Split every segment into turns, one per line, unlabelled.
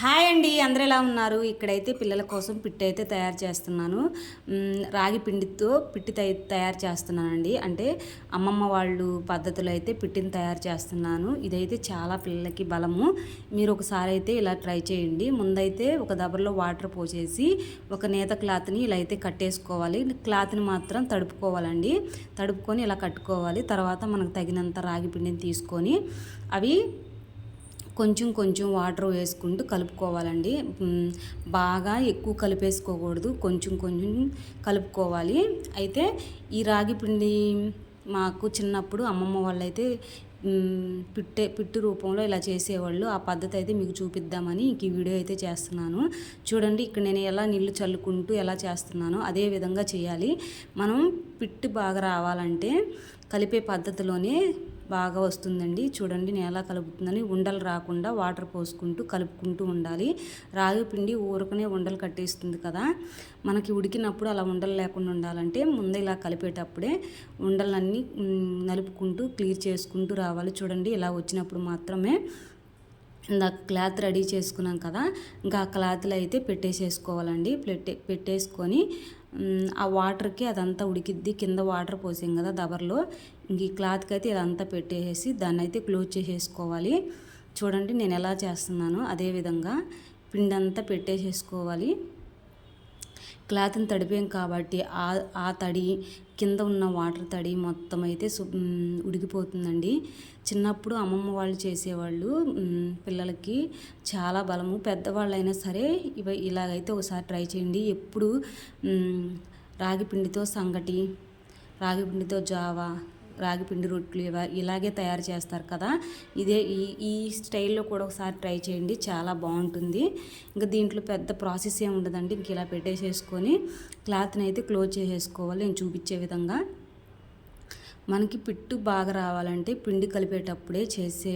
Hi అండి అందరూ ఎలా ఉన్నారు? ఇక్కడైతే పిల్లల కోసం పిట్టి అయితే తయారు చేస్తున్నాను. రాగి పిండితో పిట్టి తయ తయారు చేస్తున్నానండి. అంటే అమ్మమ్మ వాళ్ళు పద్ధతిలో అయితే పిట్టిని తయారు చేస్తున్నాను. ఇదైతే చాలా పిల్లలకి బలము. మీరు ఒకసారి అయితే ఇలా ట్రై చేయండి. ముందైతే ఒక దబర్లో వాటర్ పోసేసి ఒక నేత క్లాత్ని ఇలా అయితే కట్టేసుకోవాలి. క్లాత్ని మాత్రం తడుపుకోవాలండి. తడుపుకొని ఇలా కట్టుకోవాలి. తర్వాత మనకు తగినంత రాగి పిండిని తీసుకొని అవి కొంచెం కొంచెం వాటర్ వేసుకుంటూ కలుపుకోవాలండి. బాగా ఎక్కువ కలిపేసుకోకూడదు. కొంచెం కొంచెం కలుపుకోవాలి. అయితే ఈ రాగి పిండి మాకు చిన్నప్పుడు అమ్మమ్మ వాళ్ళైతే పిట్టే పిట్టు రూపంలో ఇలా చేసేవాళ్ళు. ఆ పద్ధతి అయితే మీకు చూపిద్దామని ఇంక ఈ వీడియో అయితే చేస్తున్నాను. చూడండి ఇక్కడ నేను ఎలా నీళ్ళు చల్లుకుంటూ ఎలా చేస్తున్నానో అదే విధంగా చేయాలి. మనం పిట్టు బాగా రావాలంటే కలిపే పద్ధతిలోనే బాగా వస్తుందండి. చూడండి నేను ఎలా కలుపుతుందని ఉండలు రాకుండా వాటర్ పోసుకుంటూ కలుపుకుంటూ ఉండాలి. రాగి పిండి ఊరకనే ఉండలు కట్టేస్తుంది కదా. మనకి ఉడికినప్పుడు అలా ఉండలు లేకుండా ఉండాలంటే ముందే ఇలా కలిపేటప్పుడే ఉండలన్నీ నలుపుకుంటూ క్లియర్ చేసుకుంటూ రావాలి. చూడండి ఇలా వచ్చినప్పుడు మాత్రమే ఇందాక క్లాత్ రెడీ చేసుకున్నాం కదా ఇంకా ఆ క్లాత్లో అయితే పెట్టేసేసుకోవాలండి. పెట్టే పెట్టేసుకొని ఆ వాటర్కి అదంతా ఉడికిద్ది. కింద వాటర్ పోసాం కదా దబర్లో. ఇంక ఈ క్లాత్కి అయితే ఇదంతా పెట్టేసేసి దాన్ని అయితే క్లోజ్ చేసేసుకోవాలి. చూడండి నేను ఎలా చేస్తున్నానో అదే విధంగా పిండి అంతా పెట్టేసేసుకోవాలి. క్లాత్ని తడిపాం కాబట్టి ఆ ఆ తడి కింద ఉన్న వాటర్ తడి మొత్తం అయితే ఉడికిపోతుందండి. చిన్నప్పుడు అమ్మమ్మ వాళ్ళు చేసేవాళ్ళు పిల్లలకి చాలా బలము. పెద్దవాళ్ళైనా సరే ఇవ ఇలాగైతే ఒకసారి ట్రై చేయండి. ఎప్పుడు రాగిపిండితో రాగి పిండితో సంగటి రాగి పిండితో జావా రాగి పిండి రొట్టెలు ఇలాగే తయారు చేస్తారు కదా. ఇదే ఈ ఈ స్టైల్లో కూడా ఒకసారి ట్రై చేయండి. చాలా బాగుంటుంది. ఇంకా దీంట్లో పెద్ద ప్రాసెస్ ఏమి ఉండదండి. ఇంక ఇలా పెట్టేసేసుకొని క్లాత్ని అయితే క్లోజ్ చేసేసుకోవాలి. నేను చూపించే విధంగా. మనకి పిట్టు బాగా రావాలంటే పిండి కలిపేటప్పుడే చేసే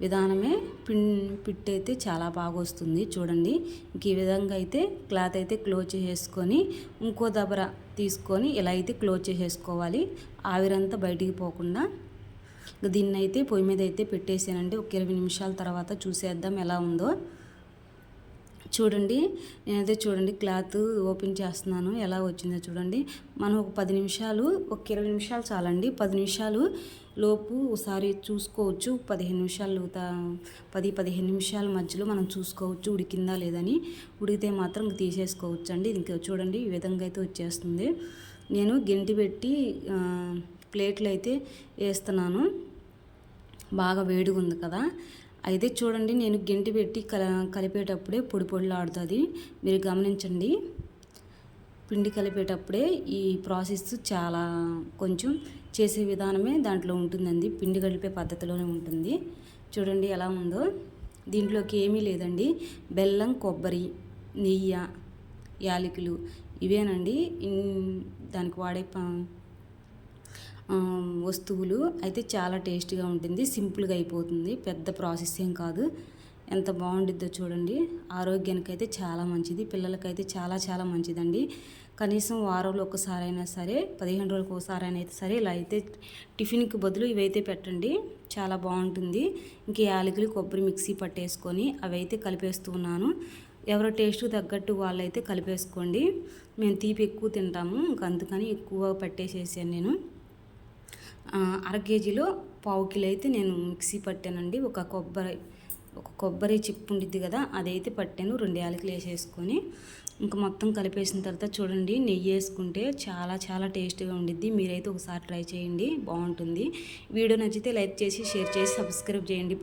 విధానమే పిన్ పిట్టు అయితే చాలా బాగా వస్తుంది. చూడండి. ఇంక ఈ విధంగా అయితే క్లాత్ అయితే క్లోజ్ చేసేసుకొని ఇంకో దబర తీసుకొని ఇలా అయితే క్లోజ్ చేసేసుకోవాలి. ఆవిరంతా బయటికి పోకుండా. దీన్ని అయితే పొయ్యి మీద అయితే పెట్టేసానండి. ఒక ఇరవై నిమిషాల తర్వాత చూసేద్దాం ఎలా ఉందో. చూడండి నేనైతే చూడండి క్లాత్ ఓపెన్ చేస్తున్నాను. ఎలా వచ్చిందో చూడండి. మనం ఒక పది నిమిషాలు ఒక ఇరవై నిమిషాలు చాలండి. పది నిమిషాలు లోపు ఒకసారి చూసుకోవచ్చు. పదిహేను నిమిషాలు త- పది పదిహేను నిమిషాల మధ్యలో మనం చూసుకోవచ్చు ఉడికిందా లేదని. ఉడికితే మాత్రం తీసేసుకోవచ్చు అండి ఇంకా చూడండి ఈ విధంగా అయితే వచ్చేస్తుంది. నేను గెంటి పెట్టి ప్లేట్లు అయితే వేస్తున్నాను. బాగా వేడిగా ఉంది కదా. అయితే చూడండి నేను గెంటి పెట్టి కల కలిపేటప్పుడే పొడి పొడిలాడుతుంది. మీరు గమనించండి. పిండి కలిపేటప్పుడే ఈ ప్రాసెస్ చాలా కొంచెం చేసే విధానమే దాంట్లో ఉంటుందండి. పిండి కలిపే పద్ధతిలోనే ఉంటుంది. చూడండి ఎలా ఉందో. దీంట్లోకి ఏమీ లేదండి. బెల్లం కొబ్బరి నెయ్యి యాలకులు ఇవేనండి. దానికి వాడే ప- వస్తువులు అయితే చాలా టేస్టీగా ఉంటుంది. సింపుల్గా అయిపోతుంది. పెద్ద ప్రాసెస్ ఏం కాదు. ఎంత బాగుండిద్దో చూడండి. ఆరోగ్యానికి అయితే చాలా మంచిది. పిల్లలకైతే చాలా చాలా మంచిదండి. కనీసం వారంలో ఒకసారి అయినా సరే పదిహేను రోజులకు ఒకసారి అయినా అయితే సరే ఇలా అయితే టిఫిన్కి బదులు ఇవైతే పెట్టండి. చాలా బాగుంటుంది. ఇంక యాలకులు కొబ్బరి మిక్సీ పట్టేసుకొని అవైతే కలిపేస్తున్నాను. ఎవరి టేస్ట్ తగ్గట్టు వాళ్ళైతే కలిపేసుకోండి. మేము తీపి ఎక్కువ తింటాము. ఇంక అందుకని ఎక్కువ పట్టేసేసాను నేను. అర కేజీలో పావు కిలో అయితే నేను మిక్సీ పట్టానండి. ఒక కొబ్బరి ఒక కొబ్బరి చిప్పు ఉండిద్ది కదా అదైతే పట్టాను. రెండు యాలకులు వేసేసుకొని ఇంకా మొత్తం కలిపేసిన తర్వాత చూడండి నెయ్యి వేసుకుంటే చాలా చాలా టేస్ట్గా ఉండిద్ది. మీరైతే ఒకసారి ట్రై చేయండి బాగుంటుంది. వీడియో నచ్చితే లైక్ చేసి షేర్ చేసి సబ్స్క్రైబ్ చేయండి.